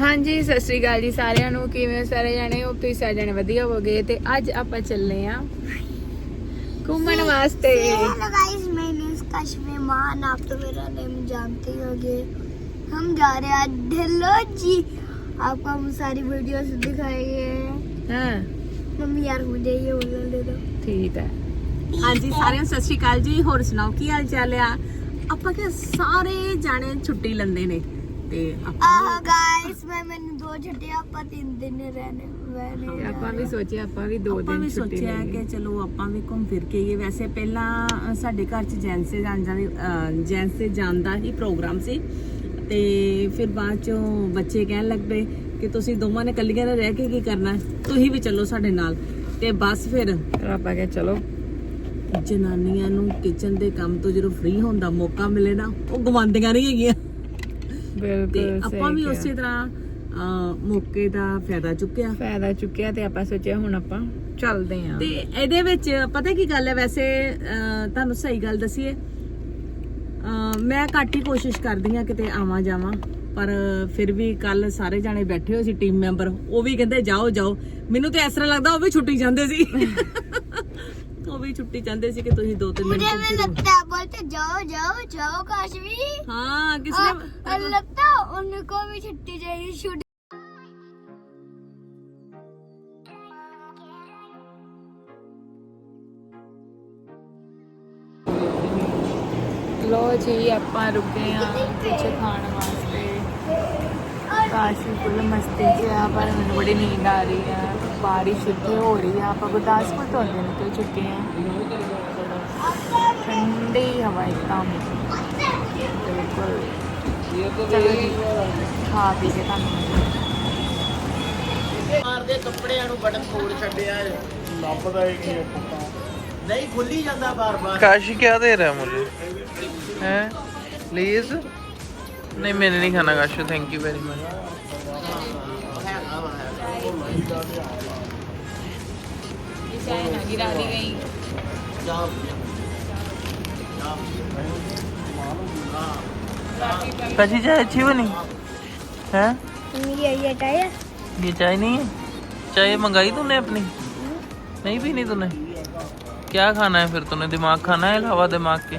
ਹਾਂਜੀ ਸਤਿ ਸ੍ਰੀ ਅਕਾਲ ਜੀ ਸਾਰਿਆਂ ਨੂੰ ਕਿਵੇਂ ਹੋ ਸਾਰੇ ਜਾਣੇ ਹੋ ਤੁਸੀਂ ਸਾਰੇ ਜਾਣੇ ਵਧੀਆ ਹੋਗੇ ਤੇ ਅੱਜ ਆਪਾਂ ਚੱਲੇ ਆ ਘੁੰਮਣ ਵਾਸਤੇ hello guys my name is Kashmir Maan आप तो मेरा नेम जानते ही होंगे हम जा रहे हैं ढिल्लो जी आपको हम सारी वीडियोस दिखाएंगे ਹਾਂ मम्मी यार मुझे ये बोलने दे दो ਠੀਕ ਹੈ ਹਾਂਜੀ ਸਾਰਿਆਂ ਨੂੰ ਸਤਿ ਸ਼੍ਰੀ ਅਕਾਲ ਜੀ ਹੋਰ ਸੁਣਾਓ ਕੀ ਹਾਲ ਚਾਲ ਆ ਆਪਾਂ ਕਿ ਸਾਰੇ ਜਾਣੇ ਛੁੱਟੀ ਲੈਂਦੇ ਨੇ ਤੇ ਆਹ ਗਾਇਸ ਮੈਂ ਮੈਨੂੰ ਦੋ ਛੁੱਟੀਆਂ ਆਪਾਂ ਤਿੰਨ ਦਿਨ ਰਹਿਣੇ ਵੈਨੇ ਆਪਾਂ ਵੀ ਸੋਚਿਆ ਆਪਾਂ ਵੀ ਦੋ ਆਪਾਂ ਵੀ ਸੋਚਿਆ ਕਿ ਚਲੋ ਆਪਾਂ ਵੀ ਘੁੰਮ ਫਿਰ ਕੇ ਆਈਏ। ਵੈਸੇ ਪਹਿਲਾਂ ਸਾਡੇ ਘਰ 'ਚ ਜੈਂਸੇ ਜਾਂਜਾ ਵੀ ਜੈਂਸੇ ਜਾਂਦਾ ਹੀ ਪ੍ਰੋਗਰਾਮ ਸੀ। ਤੇ ਫਿਰ ਬਾਅਦ 'ਚੋਂ ਬੱਚੇ ਕਹਿਣ ਲੱਗ ਪਏ ਕਿ ਤੁਸੀਂ ਦੋਵਾਂ ਨੇ ਕੱਲੀਆਂ ਨੇ ਰਹਿ ਕੇ ਕੀ ਕਰਨਾ ਹੈ? ਤੁਸੀਂ ਵੀ ਚੱਲੋ ਸਾਡੇ ਨਾਲ। ਤੇ ਬਸ ਫਿਰ ਆਪਾਂ ਕਿਹਾ ਚਲੋ। ਜਨਾਨੀਆਂ ਨੂੰ ਕਿਚਨ ਦੇ ਕੰਮ ਤੋਂ ਜਦੋਂ ਫ੍ਰੀ ਹੋਣ ਦਾ ਮੌਕਾ ਮਿਲੇ ਨਾ ਉਹ ਗਵਾਉਂਦੀਆਂ ਨਹੀਂ ਹੈਗੀਆਂ। ਤੇ ਬਿਲਕੁਲ ਆਪਾਂ ਵੀ ਸਹੀ ਉਸੇ ਕਿਹਾ। ਤਰ੍ਹਾਂ ਮੌਕੇ ਦਾ ਫਾਇਦਾ ਚੁੱਕਿਆ। ਫਾਇਦਾ ਚੁੱਕਿਆ ਤੇ ਆਪਾਂ ਸੋਚਿਆ ਹੁਣ ਆਪਾਂ ਚੱਲਦੇ ਆਂ। ਤੇ ਇਹਦੇ ਵਿੱਚ ਪਤਾ ਕੀ ਗੱਲ ਹੈ ਵੈਸੇ ਅਹ, ਤੁਹਾਨੂੰ ਸਹੀ ਗੱਲ ਦਸੀਏ। ਅਹ, ਮੈਂ ਘੱਟ ਹੀ ਕੋਸ਼ਿਸ਼ ਕਰਦੀ ਆ ਕਿਤੇ ਆਵਾਂ ਜਾਵਾਂ ਪਰ ਫਿਰ ਵੀ ਕੱਲ ਸਾਰੇ ਜਾਣੇ ਬੈਠੇ ਹੋਏ ਸੀ ਟੀਮ ਮੈਂਬਰ ਉਹ ਵੀ ਕਹਿੰਦੇ ਜਾਓ ਜਾਓ। ਮੈਨੂੰ ਤੇ ਇਸ ਤਰ੍ਹਾਂ ਲੱਗਦਾ ਉਹ ਵੀ ਛੁੱਟੀ ਜਾਂਦੇ ਸੀ। ਵੀ ਛੁੱਟੀ ਚਾਹੁੰਦੇ ਸੀ ਕਿ ਤੁਸੀਂ ਦੋ ਤਿੰਨ ਦਿਨ मुझे ਘੁੰਮ भी ਫਿਰੋ। लगता है बोलते जाओ जाओ जाओ कश्मीर ਹਾਂ और, किसने और लगता है उनको भी छुट्टी चाहिए छुट्टी ਲੋ ਜੀ ਆਪਾਂ ਰੁਕੇ ਆ ਕੁਝ ਖਾਣ ਵਾਸਤੇ ਕਾਸ਼ੀ ਫੁੱਲ ਮਸਤੀ ਚ ਆ ਪਰ ਮੈਨੂੰ ਬੜੀ ਨੀਂਦ ਆ ਰਹੀ ਆ ਬਾਰਿਸ਼ ਇੱਥੇ ਹੋ ਰਹੀ ਆ ਆਪਾਂ ਗੁਰਦਾਸਪੁਰ ਤੋਂ ਅੱਗੇ ਨਿਕਲ ਚੁੱਕੇ ਆ। ਠੰਡੀ ਹਵਾ ਇੱਕਦਮ। ਬਿਲਕੁਲ। ਚਲੋ ਜੀ ਖਾ ਪੀ ਕੇ ਤੁਹਾਨੂੰ ਮਾਰ ਦੇ ਕੱਪੜਿਆਂ ਨੂੰ ਬਟਨ ਤੋੜ ਛੱਡਿਆ ਹੈ ਲੱਭਦਾ ਹੀ ਨਹੀਂ ਨਹੀਂ ਖੁੱਲੀ ਜਾਂਦਾ ਬਾਰ-ਬਾਰ। ਕਾਸ਼ੀ ਕਿਆ ਦੇ ਰਿਹਾ ਮੈਨੂੰ ਹੈ? ਪਲੀਜ਼ ਨਹੀਂ ਮੈਨੇ ਨਹੀਂ ਖਾਣਾ Kashi. Thank you very much ना गिरा दी गई ਚਾਹ चाय अच्छी बनी? हैं? ये ये टायर ये चाय नहीं है? चाय मंगाई तूने अपनी? नहीं पीनी तूने? क्या खाना है फिर तूने? दिमाग खाना है अलावा दिमाग के?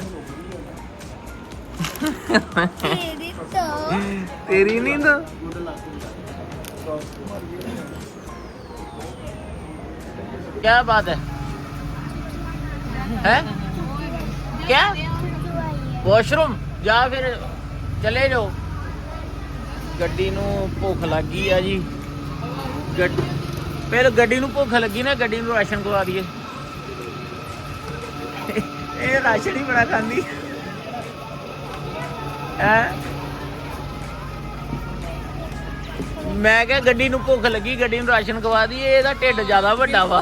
तेरी तो। तेरी नहीं तो क्या बात है ਹੈ क्या ਵਾਸ਼ਰੂਮ ਜਾਂ ਫਿਰ ਚਲੇ ਜਾਓ ਗੱਡੀ ਨੂੰ ਭੁੱਖ ਲੱਗੀ ਆ ਜੀ ਗੱਡ ਪਹਿਲਾਂ ਗੱਡੀ ਨੂੰ ਭੁੱਖ ਲੱਗੀ ਨਾ ਗੱਡੀ ਨੂੰ ਰਾਸ਼ਨ ਖਵਾ ਦਈਏ ਇਹ ਰਾਸ਼ਨ ਹੀ ਬੜਾ ਖਾਂਦੀ ਹੈ ਮੈਂ ਕਿਹਾ ਗੱਡੀ ਨੂੰ ਭੁੱਖ ਲੱਗੀ ਗੱਡੀ ਨੂੰ ਰਾਸ਼ਨ ਖਵਾ ਦਈਏ ਇਹਦਾ ਢਿੱਡ ਜ਼ਿਆਦਾ ਵੱਡਾ ਵਾ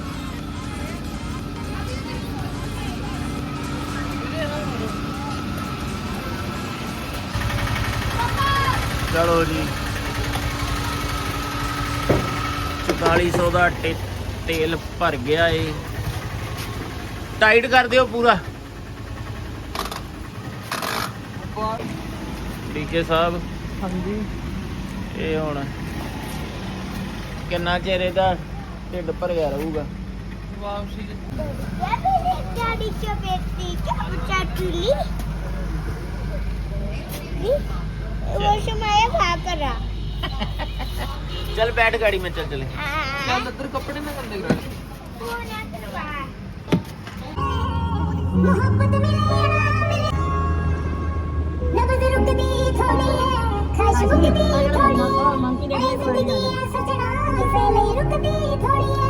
ਚਲੋ ਜੀ। 4400 ਦਾ ਤੇਲ ਭਰ ਗਿਆ ਏ। ਟਾਈਟ ਕਰ ਦਿਓ ਪੂਰਾ। ਡੀਕੇ ਸਾਹਿਬ। ਹਾਂਜੀ। ਇਹ ਹੁਣ ਕਿੰਨਾ ਚਿਰ ਇਹਦਾ ਢਿੱਡ ਭਰ ਗਿਆ ਰਹੂਗਾ? ਵਾਪਸੀ ਡੈਡੀ ਚਪੇਟੀ ਕਿਆ ਬਚਾ ਟੁਲੀ वो समय भाग रहा चल बैठ गाड़ी में चल चले अंदर कपड़े में गंदे कर मोहब्बत मिले नबज रुकती थोड़ी है खाश रुकती थोड़ी है ऐ जिंदगी है सजना इसे ले रुकती थोड़ी है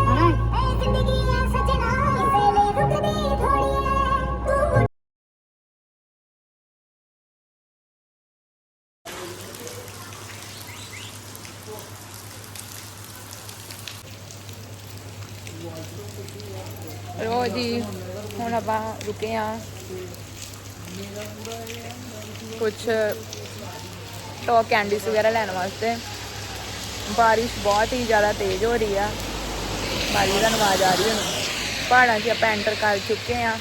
ਜੀ, ਹੁਣ ਆਪਾਂ ਰੁਕੇ ਆ ਕੁਝ ਟੌਪ ਕੈਂਡੀਸ ਵਗੈਰਾ ਲੈਣ ਵਾਸਤੇ। ਬਾਰਿਸ਼ ਬਹੁਤ ਹੀ ਜ਼ਿਆਦਾ ਤੇਜ਼ ਹੋ ਰਹੀ ਆ। ਬਾਰਿਸ਼ ਦਾ ਆਵਾਜ਼ ਆ ਰਹੀ ਹੈ ਪਹਾੜਾਂ 'ਚ ਆਪਾਂ ਐਂਟਰ ਕਰ ਚੁੱਕੇ ਆ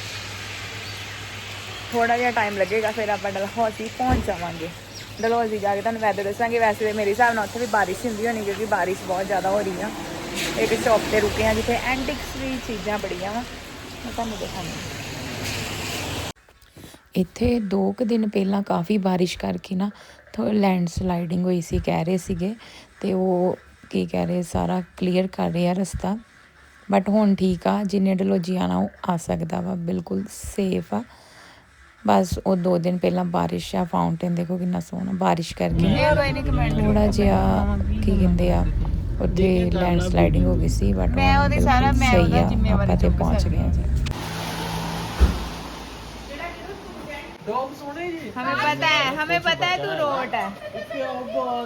ਥੋੜਾ ਜਿਹਾ ਟਾਈਮ ਲੱਗੇਗਾ, ਫਿਰ ਆਪਾਂ ਡਲਹੌਜ਼ੀ ਪਹੁੰਚ ਜਾਵਾਂਗੇ। ਡਲਹੌਜ਼ੀ ਜਾ ਕੇ ਤੁਹਾਨੂੰ ਵੈਦਰ ਦੱਸਾਂਗੇ। ਵੈਸੇ ਤੇ ਮੇਰੇ ਹਿਸਾਬ ਨਾਲ ਉੱਥੇ ਵੀ ਬਾਰਿਸ਼ ਹੁੰਦੀ ਹੋਣੀ, ਕਿਉਂਕਿ ਬਾਰਿਸ਼ ਬਹੁਤ ਜ਼ਿਆਦਾ ਹੋ ਰਹੀ ਆ। ਇੱਕ ਸ਼ੌਪ ਤੇ ਰੁਕੇ ਆ ਜਿੱਥੇ ਐਂਟਿਕਸ ਵੀ ਚੀਜ਼ਾਂ ਬੜੀਆਂ ਵਾ। ਮੈਂ ਤੁਹਾਨੂੰ ਦਿਖਾਉਂਦੀ ਇੱਥੇ ਦੋ ਕੁ ਦਿਨ ਪਹਿਲਾਂ ਕਾਫੀ ਬਾਰਿਸ਼ ਕਰਕੇ ਨਾ ਥੋ ਲੈਂਡ ਸਲਾਈਡਿੰਗ ਹੋਈ ਸੀ ਕਹਿ ਰਹੇ ਸੀਗੇ। ਤੇ ਉਹ ਕੀ ਕਹਿ ਰਹੇ ਸਾਰਾ ਕਲੀਅਰ ਕਰ ਰਿਹਾ ਰਸਤਾ। ਬਟ ਹੁਣ ਠੀਕ ਆ ਜਿੰਨੇ ਡਲੋਜੀ ਆਣਾ ਉਹ ਆ ਸਕਦਾ ਵਾ ਬਿਲਕੁਲ ਸੇਫ ਆ। ਬਸ ਉਹ ਦੋ ਦਿਨ ਪਹਿਲਾਂ ਬਾਰਿਸ਼ ਆ ਫਾਊਂਟੇਨ ਦੇਖੋ ਕਿੰਨਾ ਸੋਹਣਾ ਬਾਰਿਸ਼ ਕਰਕੇ। ਥੋੜਾ ਜਿਹਾ ਕੀ ਕਹਿੰਦੇ ਆ ਉੱਥੇ ਲੈਂਡ ਸਲਾਈਡਿੰਗ ਹੋ ਗਈ ਸੀ ਬਟ ਮੈਂ ਉਹਦੀ ਸਾਰਾ- ਮੈਂ ਸਹੀ ਉਹਦਾ ਆ ਜ਼ਿੰਮੇਵਾਰੀ ਆਪਾਂ ਤੇ ਚੁੱਕ ਪਹੁੰਚ ਸਕਦੀ ਗਏ ਹਾਂ ਜੀ हमें पता है हमें पता है तू रोट है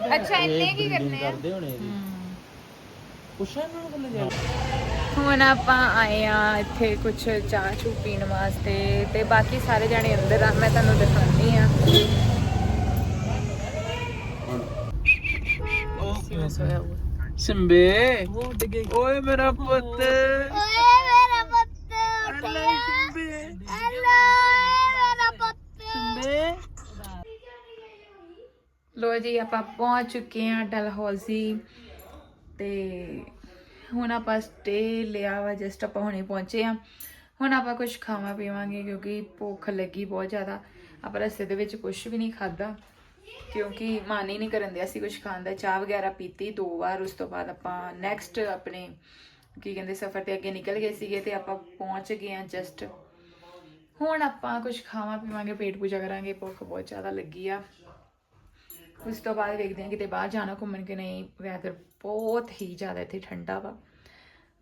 अच्छा इतने की करने हैं ਕਰਦੇ ਹੋਣੇ ਪੁੱਛਾਂ ਇਹਨਾਂ ਨੂੰ ਥੱਲੇ ਜਾ ਹੁਣ ਆਪਾਂ ਆਏ ਆ ਇੱਥੇ ਕੁਝ ਚਾਹ ਚੂ ਪੀਣ ਵਾਸਤੇ ਤੇ ਬਾਕੀ ਸਾਰੇ ਜਾਣੇ ਅੰਦਰ ਆ ਮੈਂ ਤੁਹਾਨੂੰ ਦਿਖਾਉਂਦੀ ਆ ਸਿੰਬੇ। ਓਏ ਮੇਰਾ ਪੁੱਤ। ਓਏ ਮੇਰਾ ਪੁੱਤ ਉੱਠਿਆ ਹੈਲੋ ਮੇਰਾ ਪੁੱਤ। ਲੋ ਜੀ ਆਪਾਂ ਪਹੁੰਚ ਚੁੱਕੇ ਆ ਡਲਹੌਜ਼ੀ ਤੇ ਹੁਣ ਆਪਾਂ ਸਟੇ ਲਿਆ ਵਾ ਜਸਟ ਆਪਾਂ ਹੁਣੇ ਪਹੁੰਚੇ ਆ ਹੁਣ ਆਪਾਂ ਕੁਝ ਖਾਵਾਂ ਪੀਵਾਂਗੇ ਕਿਉਂਕਿ ਭੁੱਖ ਲੱਗੀ ਬਹੁਤ ਜ਼ਿਆਦਾ। ਆਪਾਂ ਰਸਤੇ ਦੇ ਵਿੱਚ ਕੁਝ ਵੀ ਨਹੀਂ ਖਾਦਾ ਕਿਉਂਕਿ ਮਨ ਹੀ ਨਹੀਂ ਕਰਨ ਦਿਆ ਸੀ ਕੁਝ ਖਾਣ ਦਾ। ਚਾਹ ਵਗੈਰਾ ਪੀਤੀ ਦੋ ਵਾਰ, ਉਸ ਤੋਂ ਬਾਅਦ ਆਪਾਂ ਨੈਕਸਟ ਆਪਣੇ ਕੀ ਕਹਿੰਦੇ ਸਫ਼ਰ ਤੇ ਅੱਗੇ ਨਿਕਲ ਗਏ ਸੀਗੇ ਤੇ ਆਪਾਂ ਪਹੁੰਚ ਗਏ ਆ ਜਸਟ ਹੁਣ ਆਪਾਂ ਕੁਝ ਖਾਵਾਂ ਪੀਵਾਂਗੇ, ਪੇਟ ਪੂਜਾ ਕਰਾਂਗੇ, ਭੁੱਖ ਬਹੁਤ ਜ਼ਿਆਦਾ ਲੱਗੀ ਆ। ਉਸ ਤੋਂ ਬਾਅਦ ਵੇਖਦੇ ਹਾਂ ਕਿਤੇ ਬਾਹਰ ਜਾਣਾ ਘੁੰਮਣ ਕਿ ਨਹੀਂ। ਵੈਦਰ ਬਹੁਤ ਹੀ ਜ਼ਿਆਦਾ ਇੱਥੇ ਠੰਡਾ ਵਾ।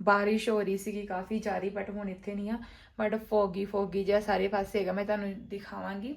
ਬਾਰਿਸ਼ ਹੋ ਰਹੀ ਸੀਗੀ ਕਾਫੀ ਜ਼ਿਆਦਾ ਬਟ ਹੁਣ ਇੱਥੇ ਨਹੀਂ ਆ। ਬਟ ਫੋਗੀ ਫੋਗੀ ਜਿਹਾ ਸਾਰੇ ਪਾਸੇ ਹੈਗਾ। ਮੈਂ ਤੁਹਾਨੂੰ ਦਿਖਾਵਾਂਗੀ।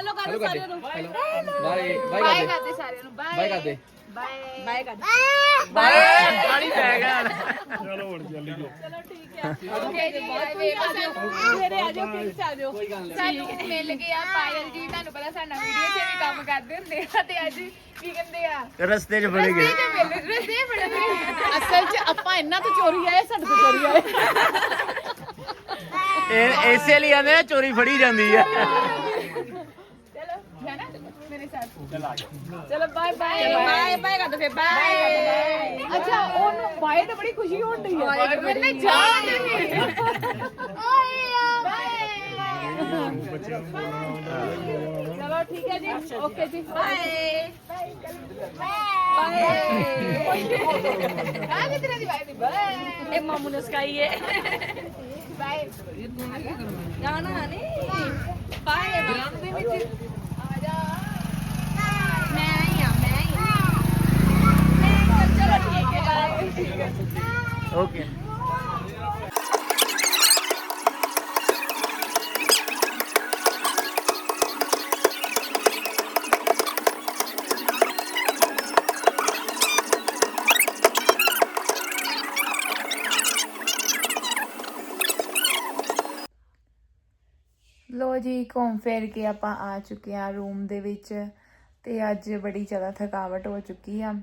ਕਰ ਸਾਰਿਆਂ ਨੂੰ। ਹੈਲੋ ਬਾਏ ਬਾਏ ਕਰਦੇ ਸਾਰਿਆਂ ਨੂੰ। ਬਾਏ ਕਰਦੇ ਪਾਣੀ ਪੈ ਗਿਆ ਸਾਨੂੰ ਮਿਲ ਗਿਆ ਪਾਇਲ ਜੀ ਤੁਹਾਨੂੰ ਪਤਾ ਸਾਡਾ ਵੀਡੀਓ 'ਚ ਵੀ ਕੰਮ ਕਰਦੇ ਹੁੰਦੇ ਆ। ਤੇ ਅੱਜ ਕੀ ਕਹਿੰਦੇ ਆ? ਰਸਤੇ 'ਚ ਫੜ ਗਏ। ਰਸਤੇ ਅਸਲ 'ਚ ਆਪਾਂ ਇਹਨਾਂ ਤੋਂ ਚੋਰੀ ਆਏ ਸਾਡੇ ਤੋਂ ਚੋਰੀ ਆਏ। ਇਹ ਇਸੇ ਲਈ ਆਂਦੇ ਚੋਰੀ ਫੜੀ ਜਾਂਦੀ ਆ। ਚਲੋ ਬਾਏ ਬਾਏ ਬਾਏ ਬਾਏ ਕਰਦੇ ਫੇ ਬਾਏ ਅੱਛਾ ਉਹਨੂੰ ਬਾਏ ਤੇ ਬੜੀ ਖੁਸ਼ੀ ਹੋਣ ਡਈ ਹੈ ਮੈਨੇ ਜਾਣ ਨਹੀਂ ਚਲੋ ਠੀਕ ਹੈ ਜੀ ਓਕੇ ਜੀ ਬਾਏ ਬਾਏ ਆ ਕਿਤਨੇ ਦੀ ਬਾਏ ਦੀ ਬਾਏ ਇਹ ਮਾਮੂ ਨੇ ਸਕਾਈ ਹੈ ਬਾਏ ਜਾਣਾ ਨਹੀਂ ਬਾਏ ਗ੍ਰਾਮ ਦੇ ਵਿੱਚ ਆ ਜਾ ਮੈਂ ਹੀ ਆ ਮੈਂ ਹੀ ਆ ਚਲੋ ਠੀਕ ਹੈ ਬਾਏ ਓਕੇ ਲੋ ਜੀ, ਘੁੰਮ ਫਿਰ ਕੇ ਆਪਾਂ ਆ ਚੁੱਕੇ ਆ ਰੂਮ ਦੇ ਵਿੱਚ ਤੇ ਅੱਜ ਬੜੀ ਜ਼ਿਆਦਾ ਥਕਾਵਟ ਹੋ ਚੁੱਕੀ ਆ।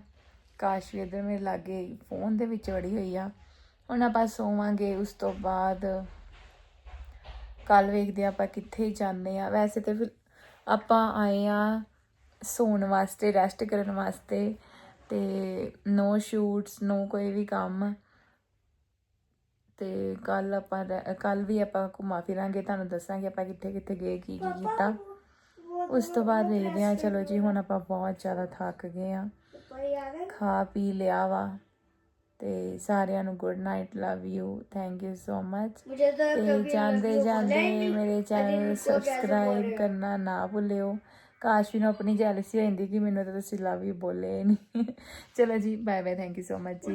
ਕਾਸ਼ ਵੀ ਇੱਧਰ ਮੇਰੇ ਲਾਗੇ ਫੋਨ ਦੇ ਵਿੱਚ ਵੜੀ ਹੋਈ ਆ। ਹੁਣ ਆਪਾਂ ਸੋਵਾਂਗੇ, ਉਸ ਤੋਂ ਬਾਅਦ ਕੱਲ ਵੇਖਦੇ ਆ ਆਪਾਂ ਕਿੱਥੇ ਜਾਂਦੇ ਆ ਵੈਸੇ ਤੇ ਫਿਰ ਆਪਾਂ ਆਏ ਆ ਸੌਣ ਵਾਸਤੇ ਰੈਸਟ ਕਰਨ ਵਾਸਤੇ ਤੇ ਨੋ ਸ਼ੂਟਸ ਨੋ ਕੋਈ ਵੀ ਕੰਮ। ਤੇ ਕੱਲ ਆਪਾਂ ਕੱਲ ਵੀ ਆਪਾਂ ਘੁੰਮਾ ਫਿਰਾਂਗੇ, ਤੁਹਾਨੂੰ ਦੱਸਾਂਗੇ ਆਪਾਂ ਕਿੱਥੇ ਕਿੱਥੇ ਗਏ, ਕੀ ਕੀ ਕੀਤਾ। ਉਸ ਤੋਂ ਬਾਅਦ ਵੇਖਦੇ ਆ ਚਲੋ ਜੀ, ਹੁਣ ਆਪਾਂ ਬਹੁਤ ਜ਼ਿਆਦਾ ਥੱਕ ਗਏ ਆ ਖਾ ਪੀ ਲਿਆ ਵਾ ਤੇ ਸਾਰਿਆਂ ਨੂੰ good night love you thank you so much ਤੇ ਜਾਂਦੇ ਜਾਂਦੇ ਮੇਰੇ ਚੈਨਲ ਨੂੰ ਸਬਸਕ੍ਰਾਈਬ ਕਰਨਾ ਨਾ ਭੁੱਲਿਓ। ਕਾਸ਼ੀ ਨੂੰ ਆਪਣੀ ਜੈਲਸੀ ਹੋ ਜਾਂਦੀ ਕਿ ਮੈਨੂੰ ਤਾਂ ਤੁਸੀਂ ਲਵ ਯੂ ਬੋਲੇ ਨਹੀਂ ਚਲੋ ਜੀ bye bye thank you so much ਜੀ।